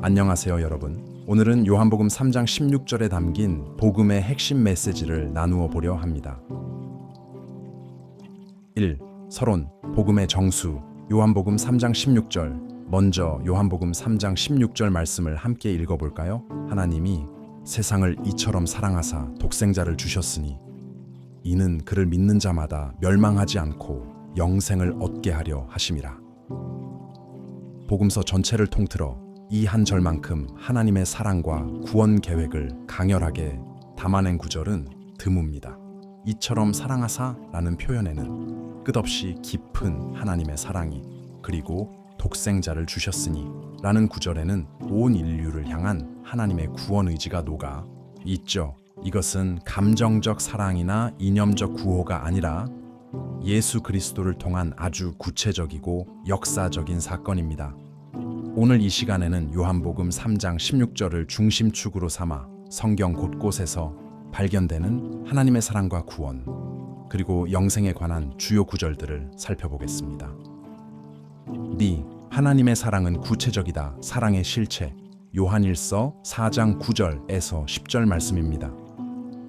안녕하세요, 여러분. 오늘은 요한복음 3장 16절에 담긴 복음의 핵심 메시지를 나누어 보려 합니다. 1. 서론 복음의 정수 요한복음 3장 16절 먼저 요한복음 3장 16절 말씀을 함께 읽어 볼까요? 하나님이 세상을 이처럼 사랑하사 독생자를 주셨으니 이는 그를 믿는 자마다 멸망하지 않고 영생을 얻게 하려 하심이라. 복음서 전체를 통틀어 이 한 절만큼 하나님의 사랑과 구원 계획을 강렬하게 담아낸 구절은 드뭅니다. 이처럼 사랑하사라는 표현에는 끝없이 깊은 하나님의 사랑이 그리고 독생자를 주셨으니 라는 구절에는 온 인류를 향한 하나님의 구원 의지가 녹아 있죠. 이것은 감정적 사랑이나 이념적 구호가 아니라 예수 그리스도를 통한 아주 구체적이고 역사적인 사건입니다. 오늘 이 시간에는 요한복음 3장 16절을 중심축으로 삼아 성경 곳곳에서 발견되는 하나님의 사랑과 구원, 그리고 영생에 관한 주요 구절들을 살펴보겠습니다. 니 하나님의 사랑은 구체적이다. 사랑의 실체. 요한일서 4장 9절에서 10절 말씀입니다.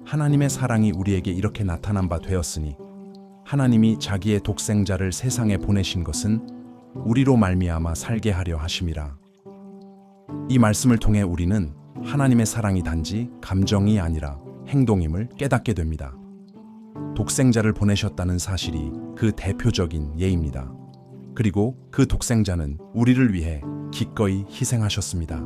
하나님의 사랑이 우리에게 이렇게 나타난 바 되었으니 하나님이 자기의 독생자를 세상에 보내신 것은 우리로 말미암아 살게 하려 하심이라. 이 말씀을 통해 우리는 하나님의 사랑이 단지 감정이 아니라 행동임을 깨닫게 됩니다. 독생자를 보내셨다는 사실이 그 대표적인 예입니다. 그리고 그 독생자는 우리를 위해 기꺼이 희생하셨습니다.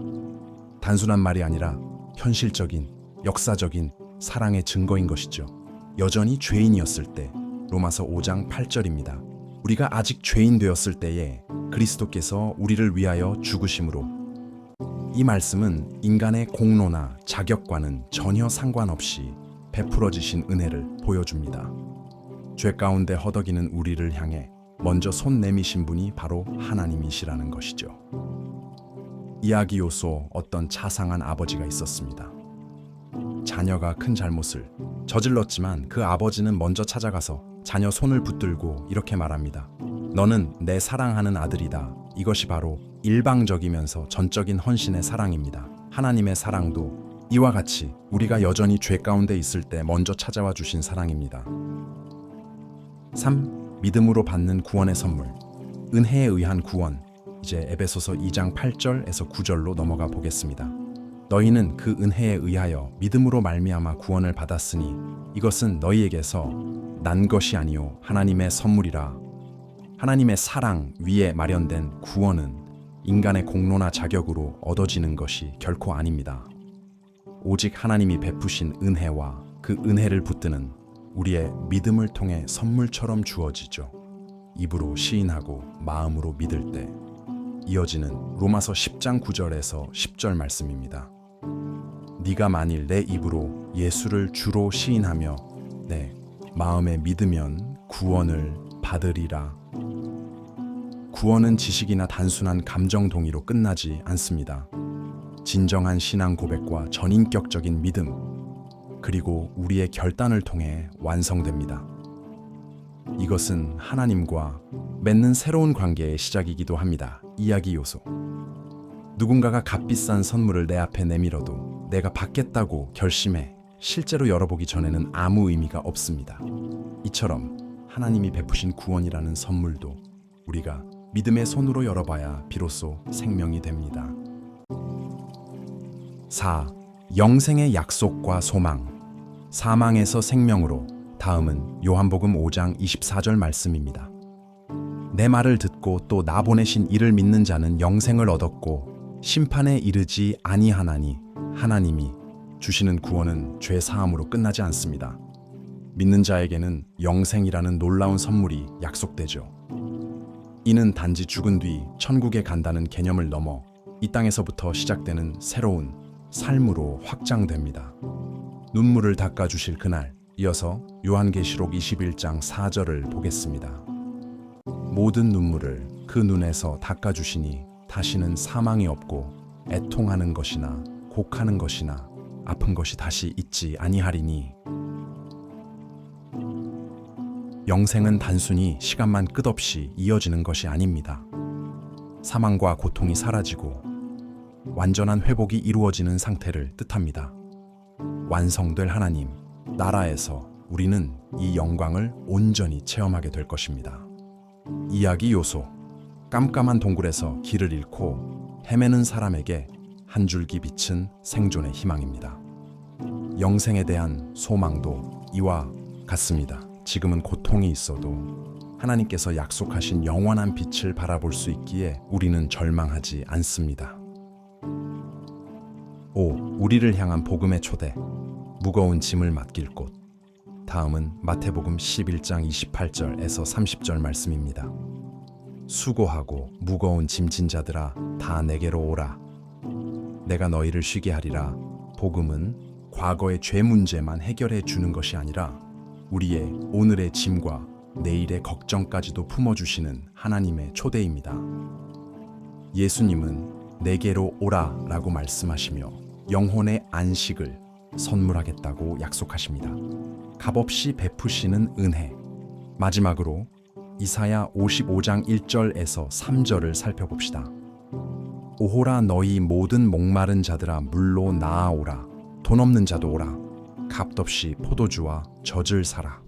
단순한 말이 아니라 현실적인, 역사적인 사랑의 증거인 것이죠. 여전히 죄인이었을 때, 로마서 5장 8절입니다. 우리가 아직 죄인 되었을 때에 그리스도께서 우리를 위하여 죽으심으로 이 말씀은 인간의 공로나 자격과는 전혀 상관없이 베풀어지신 은혜를 보여줍니다. 죄 가운데 허덕이는 우리를 향해 먼저 손 내미신 분이 바로 하나님이시라는 것이죠. 이야기 요소 어떤 자상한 아버지가 있었습니다. 자녀가 큰 잘못을 저질렀지만 그 아버지는 먼저 찾아가서 자녀 손을 붙들고 이렇게 말합니다. 너는 내 사랑하는 아들이다. 이것이 바로 일방적이면서 전적인 헌신의 사랑입니다. 하나님의 사랑도 이와 같이 우리가 여전히 죄 가운데 있을 때 먼저 찾아와 주신 사랑입니다. 3. 믿음으로 받는 구원의 선물. 은혜에 의한 구원. 이제 에베소서 2장 8절에서 9절로 넘어가 보겠습니다. 너희는 그 은혜에 의하여 믿음으로 말미암아 구원을 받았으니 이것은 너희에게서 난 것이 아니요 하나님의 선물이라. 하나님의 사랑 위에 마련된 구원은 인간의 공로나 자격으로 얻어지는 것이 결코 아닙니다. 오직 하나님이 베푸신 은혜와 그 은혜를 붙드는 우리의 믿음을 통해 선물처럼 주어지죠. 입으로 시인하고 마음으로 믿을 때 이어지는 로마서 10장 9절에서 10절 말씀입니다. 네가 만일 내 입으로 예수를 주로 시인하며 내 마음에 믿으면 구원을 받으리라. 구원은 지식이나 단순한 감정 동의로 끝나지 않습니다. 진정한 신앙 고백과 전인격적인 믿음, 그리고 우리의 결단을 통해 완성됩니다. 이것은 하나님과 맺는 새로운 관계의 시작이기도 합니다. 이야기 요소. 누군가가 값비싼 선물을 내 앞에 내밀어도 내가 받겠다고 결심해 실제로 열어보기 전에는 아무 의미가 없습니다. 이처럼 하나님이 베푸신 구원이라는 선물도 우리가 믿음의 손으로 열어봐야 비로소 생명이 됩니다. 4. 영생의 약속과 소망. 사망에서 생명으로. 다음은 요한복음 5장 24절 말씀입니다. 내 말을 듣고 또 나 보내신 이를 믿는 자는 영생을 얻었고 심판에 이르지 아니하나니 하나님이 주시는 구원은 죄 사함으로 끝나지 않습니다. 믿는 자에게는 영생이라는 놀라운 선물이 약속되죠. 이는 단지 죽은 뒤 천국에 간다는 개념을 넘어 이 땅에서부터 시작되는 새로운 삶으로 확장됩니다. 눈물을 닦아 주실 그날 이어서 요한계시록 21장 4절을 보겠습니다. 모든 눈물을 그 눈에서 닦아 주시니 다시는 사망이 없고 애통하는 것이나 곡하는 것이나 아픈 것이 다시 있지 아니하리니 영생은 단순히 시간만 끝없이 이어지는 것이 아닙니다. 사망과 고통이 사라지고 완전한 회복이 이루어지는 상태를 뜻합니다. 완성될 하나님, 나라에서 우리는 이 영광을 온전히 체험하게 될 것입니다. 이야기 요소. 깜깜한 동굴에서 길을 잃고 헤매는 사람에게 한 줄기 빛은 생존의 희망입니다. 영생에 대한 소망도 이와 같습니다. 지금은 고통이 있어도 하나님께서 약속하신 영원한 빛을 바라볼 수 있기에 우리는 절망하지 않습니다. 5. 우리를 향한 복음의 초대. 무거운 짐을 맡길 곳. 다음은 마태복음 11장 28절에서 30절 말씀입니다. 수고하고 무거운 짐진 자들아 다 내게로 오라. 내가 너희를 쉬게 하리라. 복음은 과거의 죄 문제만 해결해 주는 것이 아니라 우리의 오늘의 짐과 내일의 걱정까지도 품어주시는 하나님의 초대입니다. 예수님은 내게로 오라 라고 말씀하시며 영혼의 안식을 선물하겠다고 약속하십니다. 값없이 베푸시는 은혜. 마지막으로 이사야 55장 1절에서 3절을 살펴봅시다. 오호라 너희 모든 목마른 자들아 물로 나아오라 돈 없는 자도 오라 값없이 포도주와 젖을 사라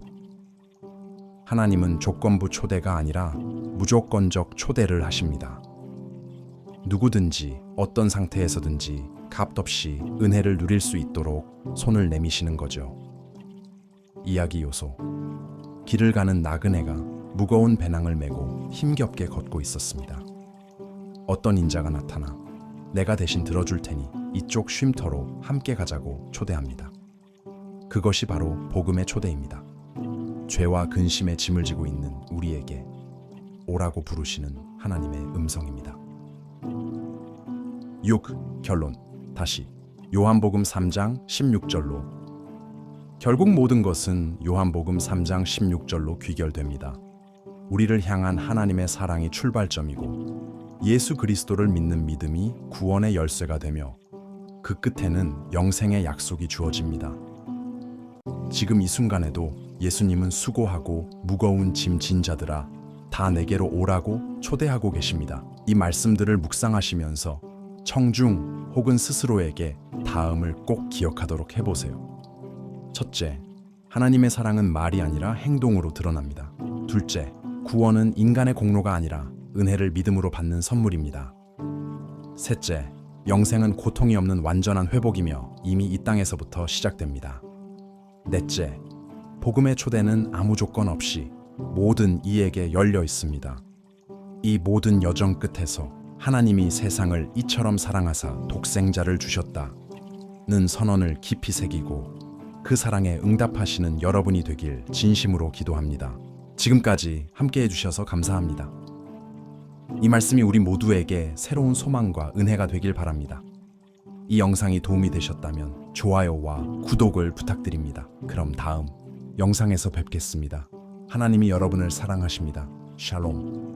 하나님은 조건부 초대가 아니라 무조건적 초대를 하십니다. 누구든지 어떤 상태에서든지 값없이 은혜를 누릴 수 있도록 손을 내미시는 거죠. 이야기 요소. 길을 가는 나그네가 무거운 배낭을 메고 힘겹게 걷고 있었습니다. 어떤 인자가 나타나 내가 대신 들어줄 테니 이쪽 쉼터로 함께 가자고 초대합니다. 그것이 바로 복음의 초대입니다. 죄와 근심의 짐을 지고 있는 우리에게 오라고 부르시는 하나님의 음성입니다. 6. 결론. 다시 요한복음 3장 16절로 결국 모든 것은 요한복음 3장 16절로 귀결됩니다. 우리를 향한 하나님의 사랑이 출발점이고 예수 그리스도를 믿는 믿음이 구원의 열쇠가 되며 그 끝에는 영생의 약속이 주어집니다. 지금 이 순간에도 예수님은 수고하고 무거운 짐 진 자들아 다 내게로 오라고 초대하고 계십니다. 이 말씀들을 묵상하시면서 청중 혹은 스스로에게 다음을 꼭 기억하도록 해보세요. 첫째, 하나님의 사랑은 말이 아니라 행동으로 드러납니다. 둘째, 구원은 인간의 공로가 아니라 은혜를 믿음으로 받는 선물입니다. 셋째, 영생은 고통이 없는 완전한 회복이며 이미 이 땅에서부터 시작됩니다. 넷째, 복음의 초대는 아무 조건 없이 모든 이에게 열려 있습니다. 이 모든 여정 끝에서 하나님이 세상을 이처럼 사랑하사 독생자를 주셨다는 선언을 깊이 새기고 그 사랑에 응답하시는 여러분이 되길 진심으로 기도합니다. 지금까지 함께 해주셔서 감사합니다. 이 말씀이 우리 모두에게 새로운 소망과 은혜가 되길 바랍니다. 이 영상이 도움이 되셨다면 좋아요와 구독을 부탁드립니다. 그럼 다음 영상에서 뵙겠습니다. 하나님이 여러분을 사랑하십니다. 샬롬.